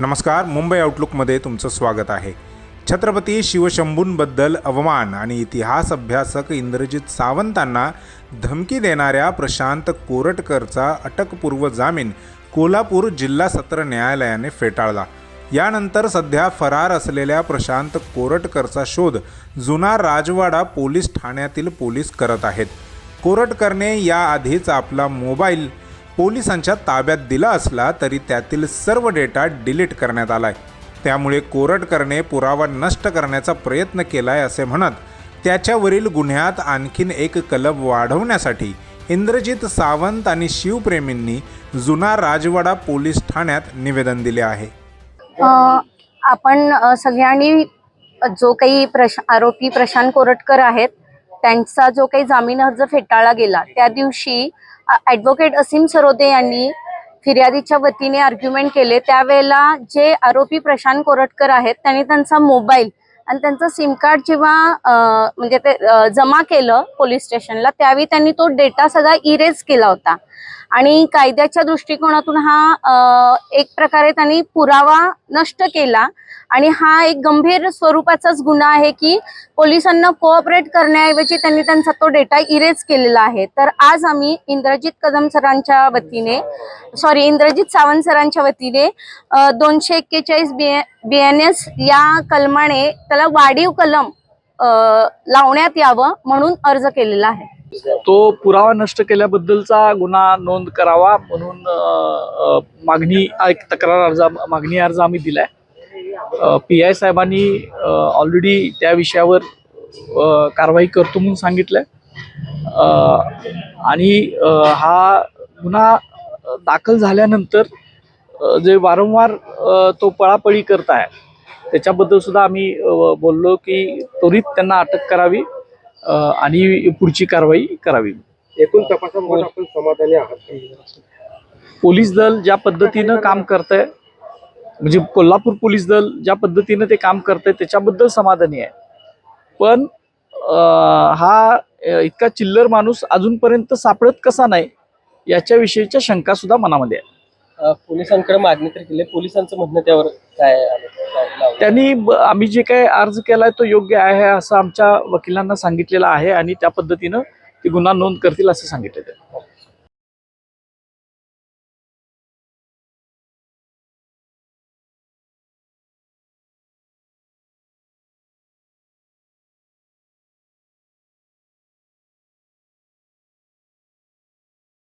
नमस्कार मुंबई आउटलुकमध्ये तुमचं स्वागत आहे. छत्रपती शिवशंभूंबद्दल अवमान आणि इतिहास अभ्यासक इंद्रजित सावंतांना धमकी देणाऱ्या प्रशांत कोरटकरचा अटकपूर्व जामीन कोल्हापूर जिल्हा सत्र न्यायालयाने फेटाळला. यानंतर सध्या फरार असलेल्या प्रशांत कोरटकरचा शोध जुना राजवाडा पोलीस ठाण्यातील पोलीस करत आहेत. कोरटकरने याआधीच आपला मोबाईल पोलिसांच्या ताब्यात दिला असला तरी त्यातील सर्व डेटा डिलीट करण्यात आलाय. त्यामुळे कोरटकरने पुरावा नष्ट करण्याचा प्रयत्न केलाय असे म्हणत त्याच्यावरील गुन्ह्यात आणखीन एक कलम वाढवण्यासाठी इंद्रजित सावंत आणि शिवप्रेमींनी जुना राजवाडा पोलीस ठाण्यात निवेदन दिले आहे. आपण सगळ्यांनी जो काही प्रश आरोपी प्रशांत कोरटकर आहेत त्यांचा जो काही जामीन अर्ज फेटाळला गेला त्या दिवशी ॲडव्होकेट असीम सरोदे यांनी फिर्यादीच्या वतीने आर्ग्युमेंट केले. त्यावेळेला जे आरोपी प्रशांत कोरटकर आहेत त्यांनी त्यांचा मोबाईल आणि त्यांचं सिम कार्ड जेव्हा म्हणजे ते जमा केलं पोलीस स्टेशनला त्यावेळी त्यांनी तो डेटा सगळा इरेज केला होता. आणि कायद्याच्या दृष्टिकोनातून हा एक प्रकारे त्यांनी पुरावा नष्ट केला. आणि हा एक गंभीर स्वरूपाचाच गुन्हा आहे की पोलिसांना कोऑपरेट करण्याऐवजी त्यांनी त्यांचा तो डेटा इरेज केलेला आहे. तर आज आम्ही इंद्रजित कदम सरांच्या वतीने सॉरी इंद्रजित सावंत सरांच्या वतीने दोनशे एक्केचाळीस बी एन एस या कलमाने त्याला वाढीव कलम लावण्यात यावं म्हणून अर्ज केलेला आहे. तो पुरावा नष्ट केल्याबद्दलचा गुन्हा नोंद करावा म्हणून मागणी एक तक्रार अर्ज मागणी अर्ज आम्ही दिलाय. पी आय साहेबांनी ऑलरेडी त्या विषयावर कारवाई करतो म्हणून सांगितलंय. आणि हा गुन्हा दाखल झाल्यानंतर जे वारंवार तो पळापळी करताय त्याच्याबद्दल सुद्धा आम्ही बोललो की त्वरित त्यांना अटक करावी. आणि पुढची कारवाई करावी एकूण तपासाबाबत आपण समाधानी आहात का? पोलीस दल ज्या पद्धतीनं काम करतंय म्हणजे कोल्हापूर पोलीस दल ज्या पद्धतीनं ते काम करतंय त्याच्याबद्दल समाधानी आहे पण हा इतका चिल्लर माणूस अजूनपर्यंत सापडत कसा नाही याच्याविषयीच्या शंका सुद्धा मनामध्ये आहे पोलिसांकडे मागणी तर केली पोलिसांचं म्हणणं त्यावर काय आलं? त्यांनी ब- आम्ही जे काय अर्ज केलाय तो योग्य आहे असं आमच्या वकिलांना सांगितलेलं आहे आणि त्या पद्धतीनं ते गुन्हा नोंद करतील असं सांगितलं